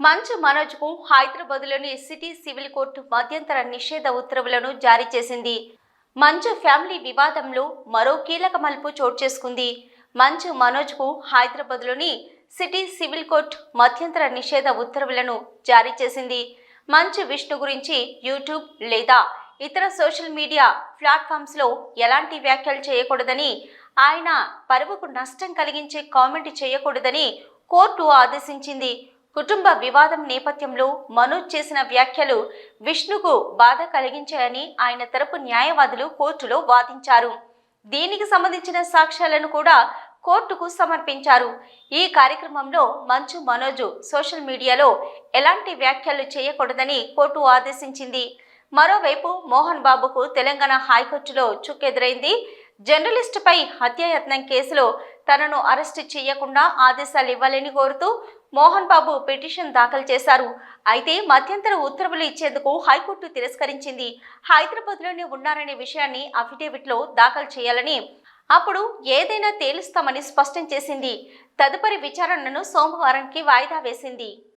మంచు మనోజ్కు హైదరాబాద్లోని city civil court మధ్యంతర నిషేధ ఉత్తర్వులను జారీ చేసింది. మంచు ఫ్యామిలీ వివాదంలో మరో కీలక మలుపు చోటు చేసుకుంది. మంచు మనోజ్కు హైదరాబాద్లోని సిటీ సివిల్ కోర్టు మధ్యంతర నిషేధ ఉత్తర్వులను జారీ చేసింది. మంచు విష్ణు గురించి యూట్యూబ్ లేదా ఇతర సోషల్ మీడియా ప్లాట్ఫామ్స్లో ఎలాంటి వ్యాఖ్యలు చేయకూడదని ఆయన పరువుకు నష్టం కలిగించే కామెంట్ చేయకూడదని కోర్టు ఆదేశించింది. కుటుంబ వివాదం నేపథ్యంలో మనోజ్ చేసిన వ్యాఖ్యలు విష్ణుకు బాధ కలిగించాయని ఆయన తరపు న్యాయవాదులు కోర్టులో వాదించారు. దీనికి సంబంధించిన సాక్ష్యాలను కూడా కోర్టుకు సమర్పించారు. ఈ కార్యక్రమంలో మంచు మనోజ్ సోషల్ మీడియాలో ఎలాంటి వ్యాఖ్యలు చేయకూడదని కోర్టు ఆదేశించింది. మరోవైపు మోహన్ బాబుకు తెలంగాణ హైకోర్టులో చుక్కెదురైంది. జర్నలిస్టుపై హత్యాయత్నం కేసులో తనను అరెస్టు చేయకుండా ఆదేశాలు ఇవ్వాలని కోరుతూ మోహన్ బాబు పిటిషన్ దాఖలు చేశారు. అయితే మధ్యంతర ఉత్తర్వులు ఇచ్చేందుకు హైకోర్టు తిరస్కరించింది. హైదరాబాద్లోనే ఉన్నారనే విషయాన్ని అఫిడేవిట్లో దాఖలు చేయాలని అప్పుడు ఏదైనా తేలుస్తామని స్పష్టం చేసింది. తదుపరి విచారణను సోమవారానికి వాయిదా వేసింది.